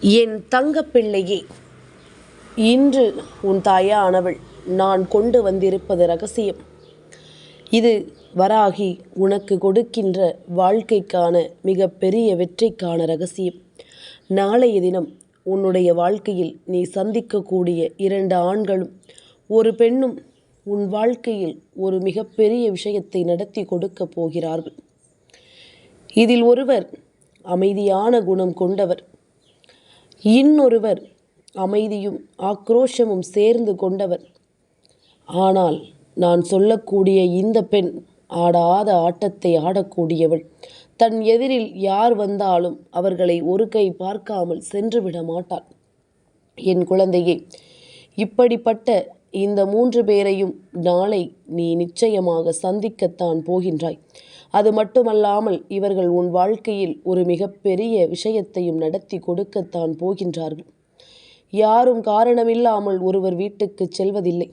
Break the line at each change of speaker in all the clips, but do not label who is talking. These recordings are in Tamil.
என் தங்கப்பிள்ளையே இன்று உன் தாயானவள் நான் கொண்டு வந்திருப்பது ரகசியம். இது வராகி உனக்கு கொடுக்கின்ற வாழ்க்கைக்கான மிகப்பெரிய வெற்றிக்கான ரகசியம். நாளைய தினம் உன்னுடைய வாழ்க்கையில் நீ சந்திக்கக்கூடிய இரண்டு ஆண்களும் ஒரு பெண்ணும் உன் வாழ்க்கையில் ஒரு மிகப்பெரிய விஷயத்தை நடத்தி கொடுக்கப் போகிறார்கள். இதில் ஒருவர் அமைதியான குணம் கொண்டவர் இன்னொருவர் அமைதியும் ஆக்ரோஷமும் சேர்ந்து கொண்டவர். ஆனால் நான் சொல்லக்கூடிய இந்த பெண் ஆடாத ஆட்டத்தை ஆடக்கூடியவள். தன் எதிரில் யார் வந்தாலும் அவர்களை ஒரு கை பார்க்காமல் சென்றுவிட மாட்டாள். என் குழந்தையே இப்படிப்பட்ட இந்த மூன்று பேரையும் நாளை நீ நிச்சயமாக சந்திக்கத்தான் போகின்றாய். அது மட்டுமல்லாமல் இவர்கள் உன் வாழ்க்கையில் ஒரு மிகப்பெரிய விஷயத்தையும் நடத்தி கொடுக்கத்தான் போகின்றார்கள். யாரும் காரணமில்லாமல் ஒருவர் வீட்டுக்கு செல்வதில்லை.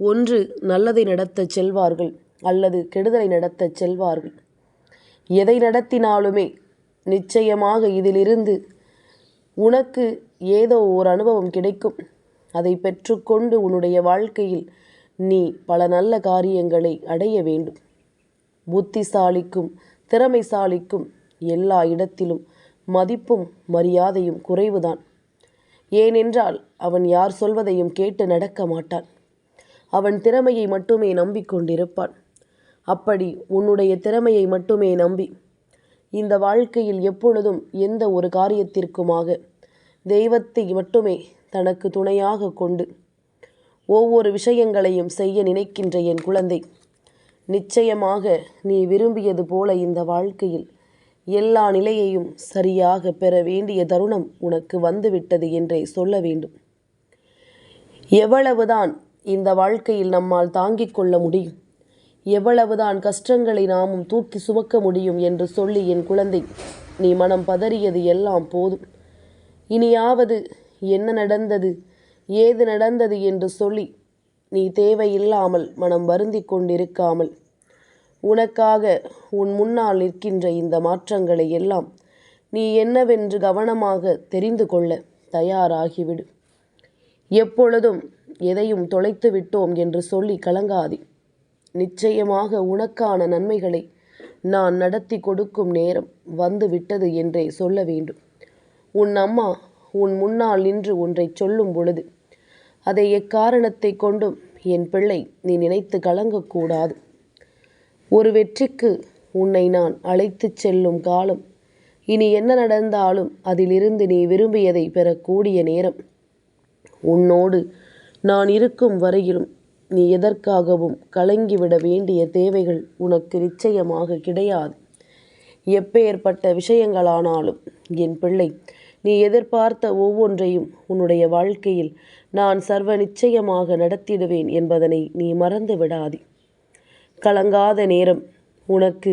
ஒன்று நல்லதை நடத்தச் செல்வார்கள் அல்லது கெடுதலை நடத்தச் செல்வார்கள். எதை நடத்தினாலுமே நிச்சயமாக இதிலிருந்து உனக்கு ஏதோ ஒரு அனுபவம் கிடைக்கும். அதை பெற்றுக்கொண்டு உன்னுடைய வாழ்க்கையில் நீ பல நல்ல காரியங்களை அடைய வேண்டும். புத்திசாலிக்கும் திறமைசாலிக்கும் எல்லா இடத்திலும் மதிப்பும் மரியாதையும் குறைவுதான். ஏனென்றால் அவன் யார் சொல்வதையும் கேட்டு நடக்க மாட்டான். அவன் திறமையை மட்டுமே நம்பிக்கொண்டிருப்பான் அப்படி உன்னுடைய திறமையை மட்டுமே நம்பி இந்த வாழ்க்கையில் எப்பொழுதும் எந்த ஒரு காரியத்திற்குமாக தெய்வத்தை மட்டுமே தனக்கு துணையாக கொண்டு ஒவ்வொரு விஷயங்களையும் செய்ய நினைக்கின்ற என் குழந்தை. நிச்சயமாக நீ விரும்பியது போல இந்த வாழ்க்கையில் எல்லா நிலையையும் சரியாக பெற வேண்டிய தருணம் உனக்கு வந்துவிட்டது என்றே சொல்ல வேண்டும். எவ்வளவுதான் இந்த வாழ்க்கையில் நம்மால் தாங்கிக் கொள்ள முடியும் எவ்வளவுதான் கஷ்டங்களை நாமும் தூக்கி சுமக்க முடியும் என்று சொல்லி என் குழந்தை நீ மனம் பதறியது எல்லாம் போதும். இனியாவது என்ன நடந்தது ஏது நடந்தது என்று சொல்லி நீ தேவையில்லாமல் மனம் வருந்தி கொண்டிருக்காமல் உனக்காக உன் முன்னால் நிற்கின்ற இந்த மாற்றங்களை எல்லாம் நீ என்னவென்று கவனமாக தெரிந்து கொள்ள தயாராகிவிடு. எப்பொழுதும் எதையும் தொலைத்து விட்டோம் என்று சொல்லி கலங்காதே. நிச்சயமாக உனக்கான நன்மைகளை நான் நடத்தி கொடுக்கும் நேரம் வந்து விட்டது என்றே சொல்ல வேண்டும். உன் அம்மா உன் முன்னால் நின்று ஒன்றை சொல்லும் பொழுது அதை எக்காரணத்தை கொண்டும் என் பிள்ளை நீ நினைத்து கலங்கக்கூடாது. ஒரு வெற்றிக்கு உன்னை நான் அழைத்துச் செல்லும் காலம். இனி என்ன நடந்தாலும் அதிலிருந்து நீ விரும்பியதை பெறக்கூடிய நேரம். உன்னோடு நான் இருக்கும் வரையிலும் நீ எதற்காகவும் கலங்கிவிட வேண்டிய தேவைகள் உனக்கு நிச்சயமாக கிடையாது. எப்பேற்பட்ட விஷயங்களானாலும் என் பிள்ளை நீ எதிர்பார்த்த ஒவ்வொன்றையும் உன்னுடைய வாழ்க்கையில் நான் சர்வ நிச்சயமாக நடத்திடுவேன் என்பதனை நீ மறந்து விடாதே கலங்காத நேரம். உனக்கு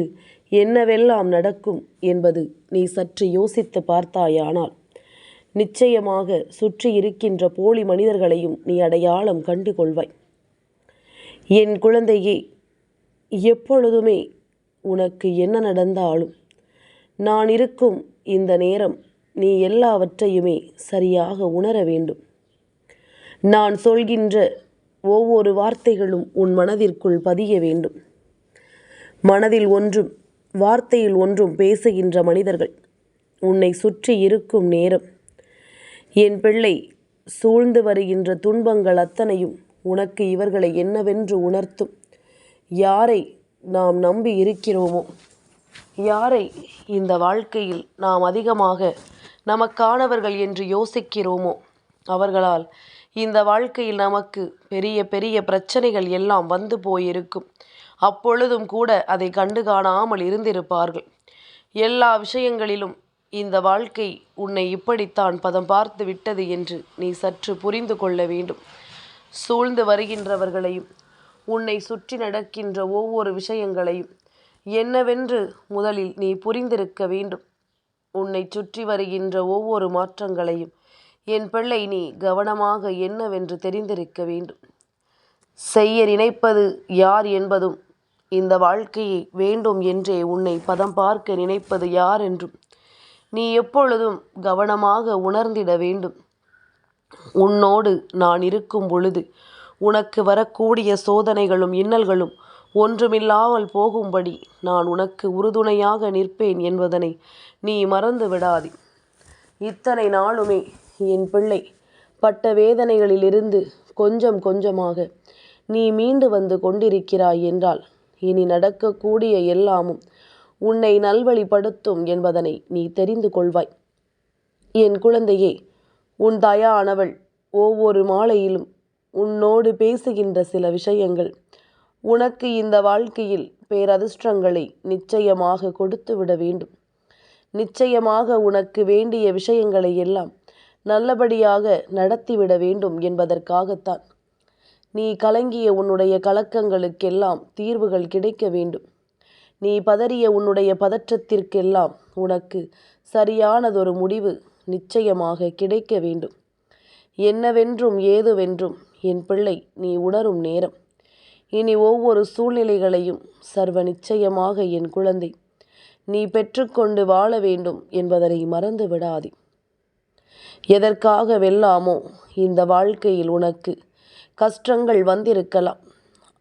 என்னவெல்லாம் நடக்கும் என்பது நீ சற்று யோசித்து பார்த்தாயானால் நிச்சயமாக சுற்றி இருக்கின்ற போலி மனிதர்களையும் நீ அடையாளம் கண்டு கொள்வாய். என் குழந்தையே எப்பொழுதுமே உனக்கு என்ன நடந்தாலும் நான் இருக்கும் இந்த நேரம் நீ எல்லாவற்றையுமே சரியாக உணர வேண்டும். நான் சொல்கின்ற ஒவ்வொரு வார்த்தைகளும் உன் மனதிற்குள் பதிய வேண்டும். மனதில் ஒன்றும் வார்த்தையில் ஒன்றும் பேசுகின்ற மனிதர்கள் உன்னை சுற்றி இருக்கும் நேரம். என் பிள்ளை சூழ்ந்து வருகின்ற துன்பங்கள் அத்தனையும் உனக்கு இவர்களை என்னவென்று உணர்த்தும். யாரை நாம் நம்பி இருக்கிறோமோ யாரை இந்த வாழ்க்கையில் நாம் அதிகமாக நமக்கானவர்கள் என்று யோசிக்கிறோமோ அவர்களால் இந்த வாழ்க்கையில் நமக்கு பெரிய பெரிய பிரச்சனைகள் எல்லாம் வந்து போயிருக்கும். அப்பொழுதும் கூட அதை கண்டு காணாமல் இருந்திருப்பார்கள். எல்லா விஷயங்களிலும் இந்த வாழ்க்கை உன்னை இப்படித்தான் பதம் பார்த்து விட்டது என்று நீ சற்று புரிந்து கொள்ள வேண்டும். சூழ்ந்து வருகின்றவர்களையும் உன்னை சுற்றி நடக்கின்ற ஒவ்வொரு விஷயங்களையும் என்னவென்று முதலில் நீ புரிந்திருக்க வேண்டும். உன்னை சுற்றி வருகின்ற ஒவ்வொரு மாற்றங்களையும் என் பிள்ளை நீ கவனமாக என்னவென்று தெரிந்திருக்க வேண்டும். செய்ய நினைப்பது யார் என்பதும் இந்த வாழ்க்கையை வேண்டும் என்றே உன்னை பதம் பார்க்க நினைப்பது யார் என்றும் நீ எப்பொழுதும் கவனமாக உணர்ந்திட வேண்டும். உன்னோடு நான் இருக்கும் பொழுது உனக்கு வரக்கூடிய சோதனைகளும் இன்னல்களும் ஒன்றுமில்லாமல் போகும்படி நான் உனக்கு உறுதுணையாக நிற்பேன் என்பதனை நீ மறந்து விடாதே இத்தனை நாளுமே என் பிள்ளை. பட்ட வேதனைகளிலிருந்து கொஞ்சம் கொஞ்சமாக நீ மீண்டு வந்து கொண்டிருக்கிறாய் என்றால் இனி நடக்கக்கூடிய எல்லாமும் உன்னை நல்வழிப்படுத்தும் என்பதனை நீ தெரிந்து கொள்வாய். என் குழந்தையே உன் தயானவள் ஒவ்வொரு மாலையிலும் உன்னோடு பேசுகின்ற சில விஷயங்கள் உனக்கு இந்த வாழ்க்கையில் பேரதிர்ஷ்டங்களை நிச்சயமாக கொடுத்து விட வேண்டும். நிச்சயமாக உனக்கு வேண்டிய விஷயங்களை எல்லாம் நல்லபடியாக நடத்திவிட வேண்டும் என்பதற்காகத்தான். நீ கலங்கிய உன்னுடைய கலக்கங்களுக்கெல்லாம் தீர்வுகள் கிடைக்க வேண்டும். நீ பதறிய உன்னுடைய பதற்றத்திற்கெல்லாம் உனக்கு சரியானதொரு முடிவு நிச்சயமாக கிடைக்க வேண்டும். என்னவென்றும் ஏதுவென்றும் என் பிள்ளை நீ உணரும் நேரம். இனி ஒவ்வொரு சூழ்நிலைகளையும் சர்வ நிச்சயமாக என் குழந்தை நீ பெற்றுக்கொண்டு வாழ வேண்டும் என்பதனை மறந்து விடாதே எதற்காக வெல்லாமோ இந்த வாழ்க்கையில் உனக்கு கஷ்டங்கள் வந்திருக்கலாம்.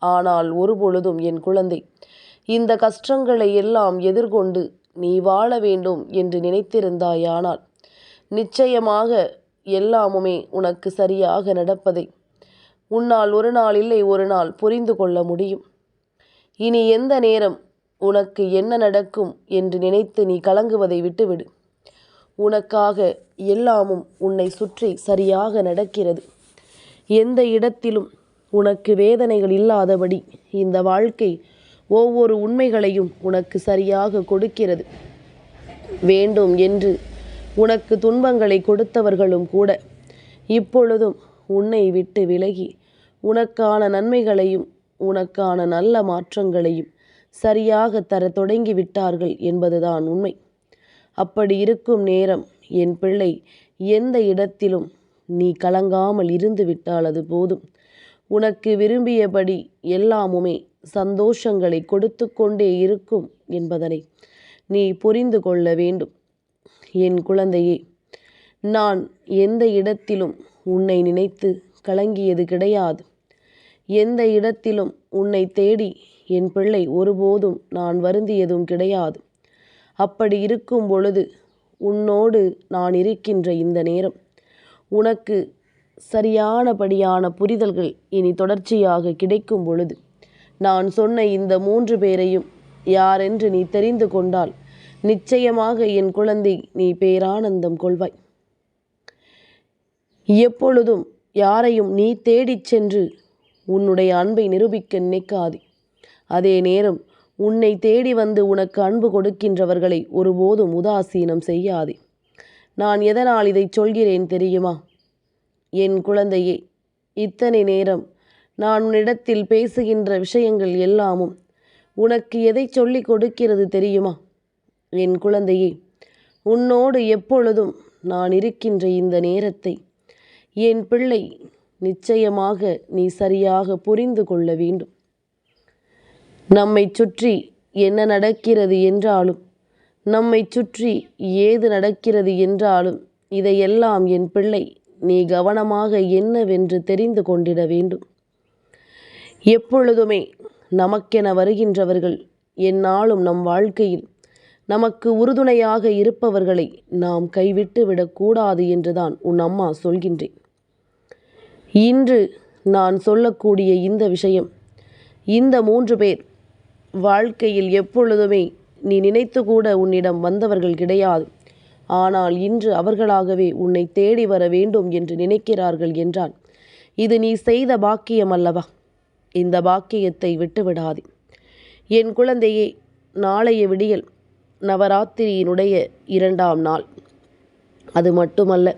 ஆனால் ஒருபொழுதும் என் குழந்தை இந்த கஷ்டங்களை எல்லாம் எதிர்கொண்டு நீ வாழ வேண்டும் என்று நினைத்திருந்தாயானால் நிச்சயமாக எல்லாமுமே உனக்கு சரியாக நடப்பதை உன்னால் ஒரு நாள் இல்லை ஒரு நாள் புரிந்து கொள்ள முடியும். இனி எந்த நேரம் உனக்கு என்ன நடக்கும் என்று நினைத்து நீ கலங்குவதை விட்டுவிடு. உனக்காக எல்லாமும் உன்னை சுற்றி சரியாக நடக்கிறது. எந்த இடத்திலும் உனக்கு வேதனைகள் இல்லாதபடி இந்த வாழ்க்கை ஒவ்வொரு உண்மைகளையும் உனக்கு சரியாக கொடுக்கிறது. வேண்டும் என்று உனக்கு துன்பங்களை கொடுத்தவர்களும் கூட இப்பொழுதும் உன்னை விட்டு விலகி உனக்கான நன்மைகளையும் உனக்கான நல்ல மாற்றங்களையும் சரியாக தர தொடங்கி விட்டார்கள் என்பதுதான் உண்மை. அப்படி இருக்கும் நேரம் என் பிள்ளை எந்த இடத்திலும் நீ கலங்காமல் இருந்து விட்டால் அது போதும். உனக்கு விரும்பியபடி எல்லாமுமே சந்தோஷங்களை கொடுத்து கொண்டே இருக்கும் என்பதனை நீ புரிந்து கொள்ள வேண்டும். என் குழந்தையே நான் எந்த இடத்திலும் உன்னை நினைத்து கலங்கியது கிடையாது. எந்த இடத்திலும் உன்னை தேடி என் பிள்ளை ஒருபோதும் நான் வருந்தியதும் கிடையாது. அப்படி இருக்கும் பொழுது உன்னோடு நான் இருக்கின்ற இந்த நேரம். உனக்கு சரியானபடியான புரிதல்கள் இனி தொடர்ச்சியாக கிடைக்கும் பொழுது நான் சொன்ன இந்த மூன்று பேரையும் யாரென்று நீ தெரிந்து கொண்டால் நிச்சயமாக என் குழந்தை நீ பேரானந்தம் கொள்வாய். எப்பொழுதும் யாரையும் நீ தேடிச் சென்று உன்னுடைய அன்பை நிரூபிக்க நினைக்காதே. அதே நேரம் உன்னை தேடி வந்து உனக்கு அன்பு கொடுக்கின்றவர்களை ஒருபோதும் உதாசீனம் செய்யாதே. நான் எதனால் இதை சொல்கிறேன் தெரியுமா? என் குழந்தையே இத்தனை நேரம் நான் உன்னிடத்தில் பேசுகின்ற விஷயங்கள் எல்லாமும் உனக்கு எதை சொல்லிக் கொடுக்கிறது தெரியுமா? என் குழந்தையே உன்னோடு எப்பொழுதும் நான் இருக்கின்ற இந்த நேரத்தை என் பிள்ளை நிச்சயமாக நீ சரியாக புரிந்து கொள்ள வேண்டும். நம்மை சுற்றி என்ன நடக்கிறது என்றாலும் நம்மை சுற்றி ஏது நடக்கிறது என்றாலும் இதையெல்லாம் என் பிள்ளை நீ கவனமாக என்னவென்று தெரிந்து கொண்டிட வேண்டும். எப்பொழுதுமே நமக்கென வருகின்றவர்கள் எந்நாளும் நம் வாழ்க்கையில் நமக்கு உறுதுணையாக இருப்பவர்களை நாம் கைவிட்டு விடக்கூடாது என்றுதான் உன் அம்மா சொல்கின்றேன். இன்று நான் சொல்லக்கூடிய இந்த விஷயம் இந்த மூன்று பேர் வாழ்க்கையில் எப்பொழுதுமே நீ நினைத்து கூட உன்னிடம் வந்தவர்கள் கிடையாது. ஆனால் இன்று அவர்களாகவே உன்னை தேடி வர வேண்டும் என்று நினைக்கிறார்கள் என்றான். இது நீ செய்த பாக்கியம் அல்லவா? இந்த பாக்கியத்தை விட்டுவிடாதே. என் குழந்தையே நாளைய விடியல் நவராத்திரியினுடைய இரண்டாம் நாள். அது மட்டுமல்ல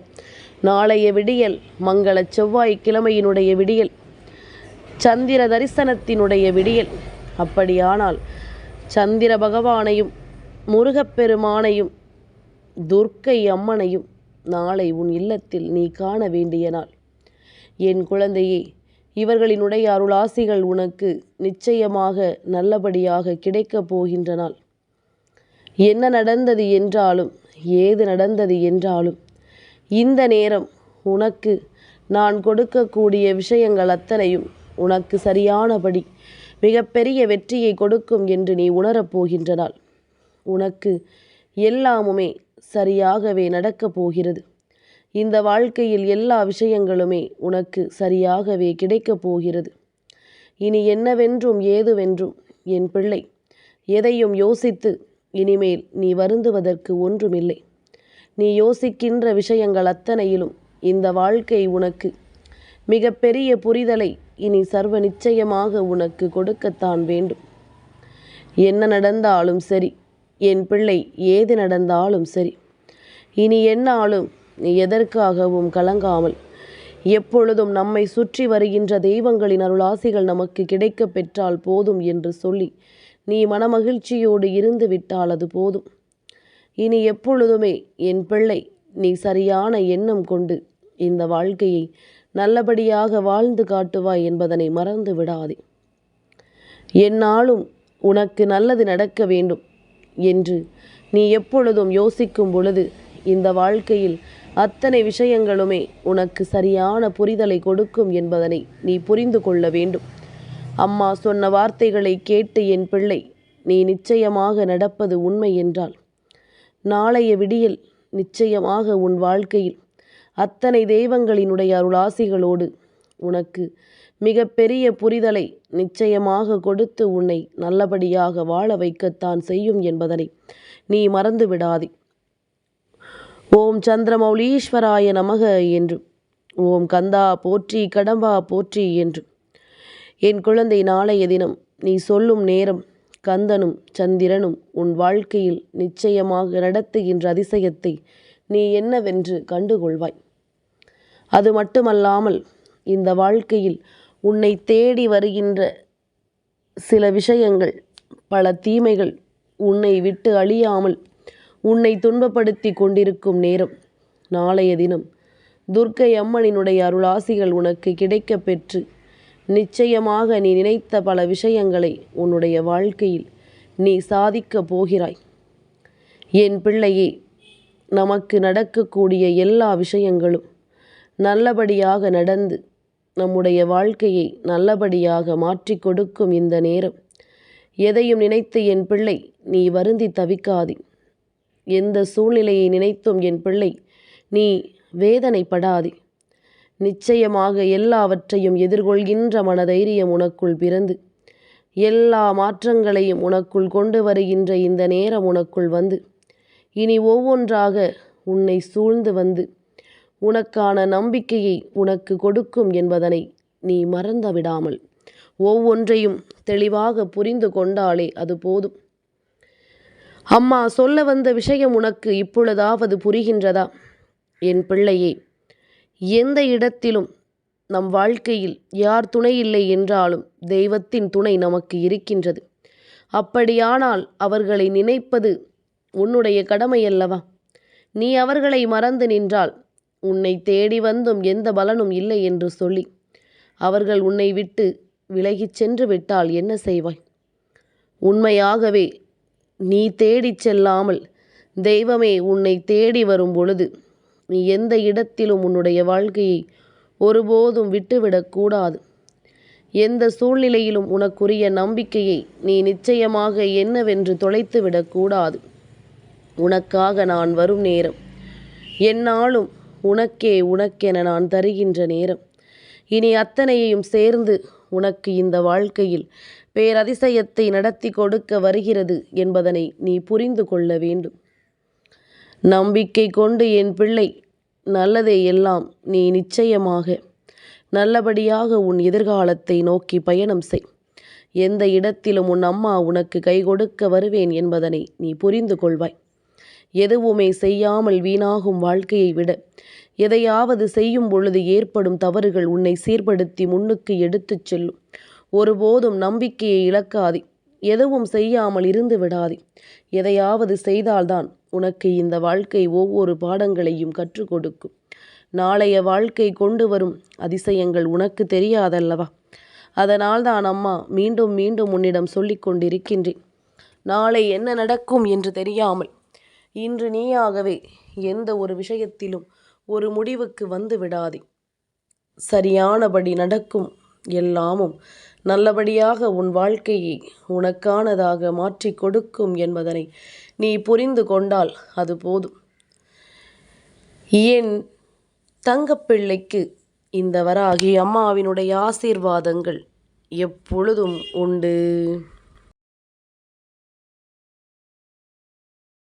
நாளைய விடியல் மங்கள செவ்வாய் கிழமையினுடைய விடியல் சந்திர தரிசனத்தினுடைய விடியல் அப்படியானால் சந்திர பகவானையும் முருகப்பெருமானையும் துர்க்கை அம்மனையும் நாளை உன் இல்லத்தில் நீ காண வேண்டிய நாள் என் குழந்தையே இவர்களினுடைய அருளாசிகள் உனக்கு நிச்சயமாக நல்லபடியாக கிடைக்கப் போகின்ற நாள் என்ன நடந்தது என்றாலும் ஏது நடந்தது என்றாலும் இந்த நேரம் உனக்கு நான் கொடுக்கக்கூடிய விஷயங்கள் அத்தனையும் உனக்கு சரியானபடி மிகப்பெரிய வெற்றியை கொடுக்கும் என்று நீ உணரப்போகின்றனால் நாள் உனக்கு எல்லாமுமே சரியாகவே நடக்கப் போகிறது. இந்த வாழ்க்கையில் எல்லா விஷயங்களுமே உனக்கு சரியாகவே கிடைக்கப் போகிறது. இனி என்னவென்றும் ஏதுவென்றும் என் பிள்ளை எதையும் யோசித்து இனிமேல் நீ வருந்துவதற்கு ஒன்றுமில்லை. நீ யோசிக்கின்ற விஷயங்கள் அத்தனையிலும் இந்த வாழ்க்கை உனக்கு மிகப்பெரிய புரிதலை இனி சர்வ நிச்சயமாக உனக்கு கொடுக்கத்தான் வேண்டும். என்ன நடந்தாலும் சரி என் பிள்ளை ஏது நடந்தாலும் சரி இனி என்னாலும் நீ எதற்காகவும் கலங்காமல் எப்பொழுதும் நம்மை சுற்றி வருகின்ற தெய்வங்களின் அருளாசிகள் நமக்கு கிடைக்கப் பெற்றால் போதும் என்று சொல்லி நீ மனமகிழ்ச்சியோடு இருந்து விட்டால் அது போதும். இனி எப்பொழுதுமே என் பிள்ளை நீ சரியான எண்ணம் கொண்டு இந்த வாழ்க்கையை நல்லபடியாக வாழ்ந்து காட்டுவாய் என்பதனை மறந்து விடாதே. என்னாலும் உனக்கு நல்லது நடக்க வேண்டும் என்று நீ எப்பொழுதும் யோசிக்கும் பொழுது இந்த வாழ்க்கையில் அத்தனை விஷயங்களுமே உனக்கு சரியான புரிதலை கொடுக்கும் என்பதனை நீ புரிந்து கொள்ள வேண்டும். அம்மா சொன்ன வார்த்தைகளை கேட்டு என் பிள்ளை நீ நிச்சயமாக நடப்பது உண்மை என்றால் நாளைய விடியல் நிச்சயமாக உன் வாழ்க்கையில் அத்தனை தெய்வங்களினுடைய அருளாசிகளோடு உனக்கு மிகப்பெரிய புரிதலை நிச்சயமாக கொடுத்து உன்னை நல்லபடியாக வாழ வைக்கத்தான் செய்யும் என்பதனை நீ மறந்து விடாதே. ஓம் சந்திரமௌலீஸ்வராய நமக என்று. ஓம் கந்தா போற்றி கடம்பா போற்றி என்று. என் குழந்தை நாளைய தினம் நீ சொல்லும் நேரம் கந்தனும் சந்திரனும் உன் வாழ்க்கையில் நிச்சயமாக நடத்துகின்ற அதிசயத்தை நீ என்னவென்று கண்டுகொள்வாய். அது மட்டுமல்லாமல் இந்த வாழ்க்கையில் உன்னை தேடி வருகின்ற சில விஷயங்கள் பல தீமைகள் உன்னை விட்டு அழியாமல் உன்னை துன்பப்படுத்தி கொண்டிருக்கும் நேரம். நாளைய தினம் துர்க்கை அம்மனினுடைய அருளாசிகள் உனக்கு கிடைக்கப் பெற்று நிச்சயமாக நீ நினைத்த பல விஷயங்களை உன்னுடைய வாழ்க்கையில் நீ சாதிக்கப் போகிறாய். என் பிள்ளையே நமக்கு நடக்கக்கூடிய எல்லா விஷயங்களும் நல்லபடியாக நடந்து நம்முடைய வாழ்க்கையை நல்லபடியாக மாற்றி கொடுக்கும் இந்த நேரம். எதையும் நினைத்து என் பிள்ளை நீ வருந்தி தவிக்காதே. எந்த சூழ்நிலையை நினைத்தும் என் பிள்ளை நீ வேதனைப்படாதே. நிச்சயமாக எல்லாவற்றையும் எதிர்கொள்கின்ற மனதைரியம் உனக்குள் பிறந்து எல்லா மாற்றங்களையும் உனக்குள் கொண்டு வருகின்ற இந்த நேரம் உனக்குள் வந்து இனி ஒவ்வொன்றாக உன்னை சூழ்ந்து வந்து உனக்கான நம்பிக்கையை உனக்கு கொடுக்கும் என்பதனை நீ மறந்து விடாமல் ஒவ்வொன்றையும் தெளிவாக புரிந்து கொண்டாலே அது போதும். அம்மா சொல்ல வந்த விஷயம் உனக்கு இப்பொழுதாவது புரிகின்றதா? என் பிள்ளையே எந்த இடத்திலும் நம் வாழ்க்கையில் யார் துணை இல்லை என்றாலும் தெய்வத்தின் துணை நமக்கு இருக்கின்றது. அப்படியானால் அவர்களை நினைப்பது உன்னுடைய கடமையல்லவா நீ அவர்களை மறந்து நின்றால் உன்னை தேடி வந்தும் எந்த பலனும் இல்லை என்று சொல்லி அவர்கள் உன்னை விட்டு விலகிச் சென்று விட்டால் என்ன செய்வாய்? உண்மையாகவே நீ தேடிச் செல்லாமல் தெய்வமே உன்னை தேடி வரும் பொழுது நீ எந்த இடத்திலும் உன்னுடைய வாழ்க்கையை ஒருபோதும் விட்டுவிடக்கூடாது எந்த சூழ்நிலையிலும் உனக்குரிய நம்பிக்கையை நீ நிச்சயமாக என்னவென்று தொலைத்து விடக்கூடாது உனக்காக நான் வரும் நேரம். என்னாலும் உனக்கே உனக்கென நான் தருகின்ற நேரம். இனி அத்தனையையும் சேர்ந்து உனக்கு இந்த வாழ்க்கையில் பேரதிசயத்தை நடத்தி கொடுக்க வருகிறது என்பதனை நீ புரிந்து கொள்ள வேண்டும். நம்பிக்கை கொண்டு என் பிள்ளை நல்லதே எல்லாம் நீ நிச்சயமாக நல்லபடியாக உன் எதிர்காலத்தை நோக்கி பயணம் செய். எந்த இடத்திலும் உன் அம்மா உனக்கு கை கொடுக்க வருவேன் என்பதனை நீ புரிந்து கொள்வாய். எதுவுமே செய்யாமல் வீணாகும் வாழ்க்கையை விட எதையாவது செய்யும் பொழுது ஏற்படும் தவறுகள் உன்னை சீர்படுத்தி முன்னுக்கு எடுத்துச் செல்லும். ஒருபோதும் நம்பிக்கையை இழக்காதே எதுவும் செய்யாமல் இருந்து விடாதே. எதையாவது செய்தால்தான் உனக்கு இந்த வாழ்க்கை ஒவ்வொரு பாடங்களையும் கற்றுக் கொடுக்கும். நாளைய வாழ்க்கை கொண்டு வரும் அதிசயங்கள் உனக்கு தெரியாதல்லவா? அதனால் தான் அம்மா மீண்டும் மீண்டும் உன்னிடம் சொல்லிக் கொண்டிருக்கின்றேன். நாளை என்ன நடக்கும் என்று தெரியாமல் இன்று நீயாகவே எந்த ஒரு விஷயத்திலும் ஒரு முடிவுக்கு வந்து விடாதே. சரியானபடி நடக்கும் எல்லாமும் நல்லபடியாக உன் வாழ்க்கையை உனக்கானதாக மாற்றி கொடுக்கும் என்பதனை நீ புரிந்து கொண்டால் அது போதும். என் தங்கப்பிள்ளைக்கு இந்த வராகி அம்மாவினுடைய ஆசீர்வாதங்கள் எப்பொழுதும் உண்டு.